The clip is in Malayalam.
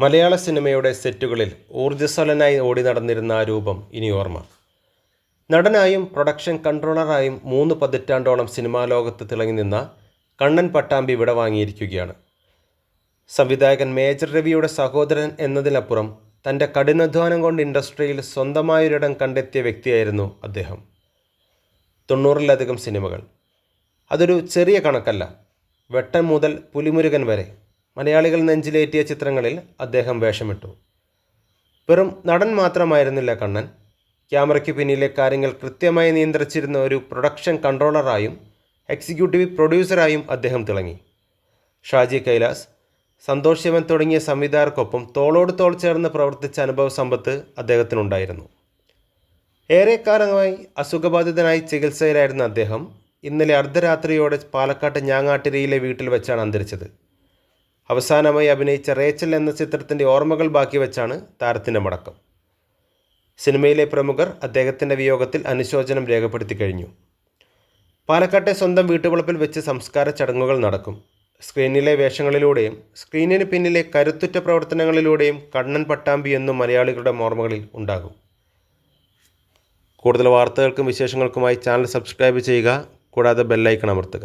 മലയാള സിനിമയുടെ സെറ്റുകളിൽ ഊർജസ്വലനായി ഓടി നടന്നിരുന്ന ആ രൂപം ഇനി ഓർമ്മ. നടനായും പ്രൊഡക്ഷൻ കൺട്രോളറായും മൂന്ന് പതിറ്റാണ്ടോളം സിനിമാ ലോകത്ത് തിളങ്ങി നിന്ന കണ്ണൻ പട്ടാമ്പി വിട വാങ്ങിയിരിക്കുകയാണ്. സംവിധായകൻ മേജർ രവിയുടെ സഹോദരൻ എന്നതിനപ്പുറം തന്റെ കഠിനാധ്വാനം കൊണ്ട് ഇൻഡസ്ട്രിയിൽ സ്വന്തമായൊരിടം കണ്ടെത്തിയ വ്യക്തിയായിരുന്നു അദ്ദേഹം. തൊണ്ണൂറിലധികം സിനിമകൾ. അതൊരു ചെറിയ കണക്കല്ല. വെട്ടൻ മുതൽ പുലിമുരുകൻ വരെ. മലയാളികൾ നെഞ്ചിലേറ്റിയ ചിത്രങ്ങളിൽ അദ്ദേഹം വേഷമിട്ടു. വെറും നടൻ മാത്രമായിരുന്നില്ല കണ്ണൻ. ക്യാമറയ്ക്ക് പിന്നിലെ കാര്യങ്ങൾ കൃത്യമായി നിയന്ത്രിച്ചിരുന്ന ഒരു പ്രൊഡക്ഷൻ കൺട്രോളറായും എക്സിക്യൂട്ടീവ് പ്രൊഡ്യൂസറായും അദ്ദേഹം തിളങ്ങി. ഷാജി കൈലാസ് സന്തോഷ് ശിവൻ തുടങ്ങിയ സംവിധായകർക്കൊപ്പം തോളോട് തോൾ ചേർന്ന് പ്രവർത്തിച്ച അനുഭവ സമ്പത്ത് അദ്ദേഹത്തിനുണ്ടായിരുന്നു. ഏറെക്കാലമായി അസുഖബാധിതനായി ചികിത്സയിലായിരുന്ന അദ്ദേഹം ഇന്നലെ അർദ്ധരാത്രിയോടെ പാലക്കാട്ട് ഞാങ്ങാട്ടിരിയിലെ വീട്ടിൽ വെച്ചാണ് അന്തരിച്ചത്. അവസാനമായി അഭിനയിച്ച റേച്ചൽ എന്ന ചിത്രത്തിന്റെ ഓർമ്മകൾ ബാക്കി വെച്ചാണ് താരത്തിന്റെ മടക്കം. സിനിമയിലെ പ്രമുഖർ അദ്ദേഹത്തിന്റെ വിയോഗത്തിൽ അനുശോചനം രേഖപ്പെടുത്തി കഴിഞ്ഞു. പാലക്കാട്ടെ സ്വന്തം വീട്ടുവളപ്പിൽ വെച്ച് സംസ്കാര ചടങ്ങുകൾ നടക്കും. സ്ക്രീനിലെ വേഷങ്ങളിലൂടെയും സ്ക്രീനിന് പിന്നിലെ കരുത്തുറ്റ പ്രവർത്തനങ്ങളിലൂടെയും കണ്ണൻ പട്ടാമ്പി എന്നും മലയാളികളുടെ ഓർമ്മകളിൽ ഉണ്ടാകും. കൂടുതൽ വാർത്തകൾക്കും വിശേഷങ്ങൾക്കുമായി ചാനൽ സബ്സ്ക്രൈബ് ചെയ്യുക. കൂടാതെ ബെല്ലൈക്കൺ അമർത്തുക.